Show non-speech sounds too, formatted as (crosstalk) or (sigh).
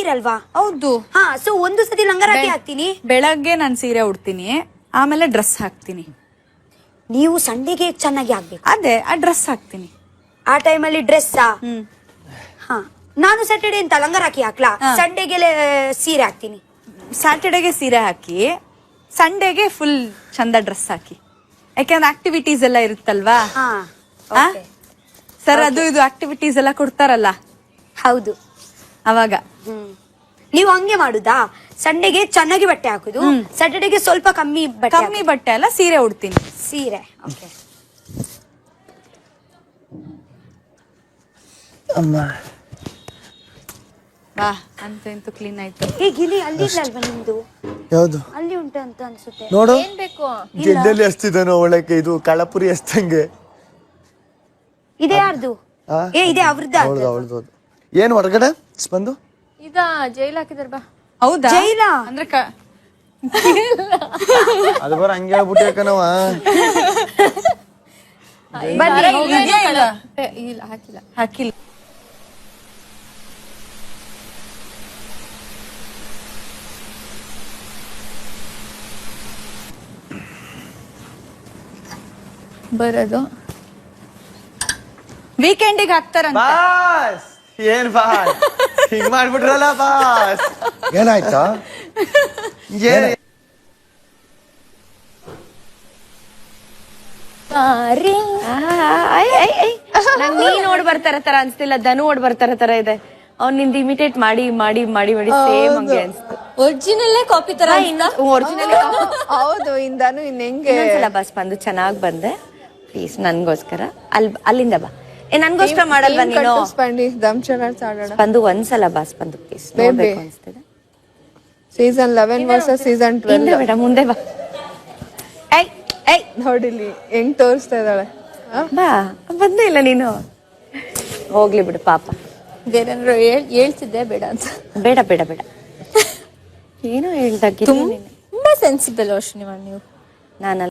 ಹಾಕ್ತೀರಲ್ವಾ ಹೌದು. ಹಾ ಸೊ ಒಂದು ಸತಿ ಲಂಗರಾಟಿ ಹಾಕ್ತೀನಿ. ಬೆಳಗ್ಗೆ ನಾನು ಸೀರೆ ಉಡ್ತೀನಿ ಆಮೇಲೆ ಡ್ರೆಸ್ ಹಾಕ್ತೀನಿ. ನೀವು ಸಂಡೆಗೆ ಚೆನ್ನಾಗಿ ಆಗ್ಬೇಕು ಅದೇ ಆ ಡ್ರೆಸ್ ಹಾಕ್ತೀನಿ. ಆ ಟೈಮಲ್ಲಿ ಡ್ರೆಸ್ಸಾ ಹ್ಮ್. ಹಾ ನಾನು ಸ್ಯಾಟರ್ಡೆ ಅಂತ ಲಂಗರಾಕಿ ಹಾಕ್ಲಾ. ಸಂಡೆಗೆ ಸೀರೆ ಹಾಕ್ತೀನಿ. ಸ್ಯಾಟರ್ಡೆಗೆ ಸೀರೆ ಹಾಕಿ ಸಂಡೆಗೆ ಫುಲ್ ಚಂದ ಡ್ರೆಸ್ ಹಾಕಿ. ಯಾಕೆಂದ್ರೆ ಆಕ್ಟಿವಿಟೀಸ್ ಎಲ್ಲ ಇರುತ್ತಲ್ವಾ? ಸರ್ ಅದು ಇದು ಆಕ್ಟಿವಿಟೀಸ್ ಎಲ್ಲ ಕೊಡ್ತಾರಲ್ಲ? ಹೌದು. ಅವಾಗ. ಹ್ಮ್. ನೀವು ಹಂಗೆ ಮಾಡುದಾ? ಸಂಡೆಗೆ ಚೆನ್ನಾಗಿ ಬಟ್ಟೆ ಹಾಕುದು ಸ್ಯಾಟರ್ಡೆಗೆ ಸ್ವಲ್ಪ ಕಮ್ಮಿ ಬಟ್ಟೆ ಕಮ್ಮಿ ಬಟ್ಟೆ ಅಲ್ಲ ಸೀರೆ ಉಡ್ತೀನಿ. ಸೀರೆ ಓಕೆ ಅಮ್ಮ. ವಾ ಅಂತ ಇಂತೂ ಕ್ಲೀನ್ ಆಯ್ತು. ಏ ಗಿಲಿ ಅಲ್ಲಿ ಇಲ್ಲಲ್ವಾ ನಿಮ್ದು? ಯಾವುದು? ಅಲ್ಲಿ ಉಂಟು ಅಂತ ಅನ್ಸುತ್ತೆ. ನೋಡು. ಏನ್ ಬೇಕು? ಗೆಡ್ಡೆಲ್ಲಿ ಎಸ್ತಿದ್ದಾನೋ ಒಳಕ್ಕೆ ಇದು ಕಳಪುರಿ ಎಸ್ತಂಗೆ ಇದೆ ಯಾರ್ದು? ಆ? ಏ ಇದೆ ಅವ್ರದ್ದ ಅವಳದು ಅವಳದು. ಏನು ಹೊರಗಡೆ? ಬಂದು? ಇದ ಜೈಲ್ ಹಾಕಿದಾರ ಬಾ. ಹೌದಾ? ಜೈಲ? ಅಂದ್ರೆ ಕ- ಅದು ಬರ ಹಂಗೆ ಹೇಳ್ಬಿಟ್ಟು ಯಾಕನವ ಇಲ್ಲ? ಹಾಕಿಲ್ಲ. ಹಾಕಿಲ್ಲ. ಬರೋದು. ವೀಕೆಂಡಿಗೆ ಹಾಕ್ತಾರಂತ. ಏನ್ ಬಾಸ್? ಹಿಂಗ್ ಮಾಡ್ಬಿಟ್ರಲ್ಲ ಬಾಸ್. ಏನಾಯ್ತಾ? ಏನ್ ನಂಗ್ ನೀ ನೋಡ್ ಬರ್ತಾರ ತರ ಅನ್ಸ್ತಿಲ್ಲ ಧನು ಓಡ್ ಬರ್ತಾರ ತರ ಇದೆ. ಅವ್ನ್ನಿಂದ ಇಮಿಟೇಟ್ ಮಾಡಿ ಮಾಡಿ ಮಾಡಿ ಮಾಡಿ ಸೇಮ್ ಹಂಗೆ ಅನ್ಸ್ತು. ಒರಿಜಿನಲ್ಲೇ ಕಾಪಿ ತರ ಒರಿಜಿನಲ್ (laughs) ಹೌದು ಇಂದಾನು ಇನ್ ಹೆಂಗೆ? ಇನ್ನೊಂದ್ಸಲ ಬಸ್ ಬಂದು ಚೆನ್ನಾಗ್ ಬಂದೆ. ಪ್ಲೀಸ್ ನನ್ಗೋಸ್ಕರ. ಅಲ್ ಅಲ್ಲಿಂದ ಬಾ. ಏ ನನ್ಗೋಸ್ಕರ ಮಾಡಲ್ವಾ ನೀನು? ಸ್ಪಂಡಿ ದಮ್ ಚಾರ್ಟ್ಸ್ ಆಡೋಣ ಬಂದು ಒಂದ್ಸಲ ಬಾ ಸ್ಪಂದು ಪ್ಲೀಸ್ ನೋಡ್ಬೇಕು ಅನ್ಸ್ತಿದೆ. Season eleven versus season twelve ಹಿಂದೆ ಬೇಡ ಮುಂದೆ ಬಾ. ಏಯ್ ಏಯ್. ನೋಡಿಲಿ ಹೆಂಗ್ ತೋರಿಸ್ತಾ ಇದ್ದಾಳೆ? ಬಾ ಬಂದೇ ಇಲ್ಲ ನೀನು. ಹೋಗ್ಲಿ ಬಿಡು ಪಾಪ. ಬೇರೆಂದ್ರು ಹೇಳ್ತಿದ್ದೆ ಬೇಡ ಅಂತ. ಬೇಡ ಬೇಡ ಬೇಡ. (laughs) ಏನೋ ಹೇಳ್ದಾಗಿ. ತುಂಬಾ ಸೆನ್ಸಿಬಲ್ ಅಶ್ವಿನಿ ನೀವು ನಾನಲ್ಲ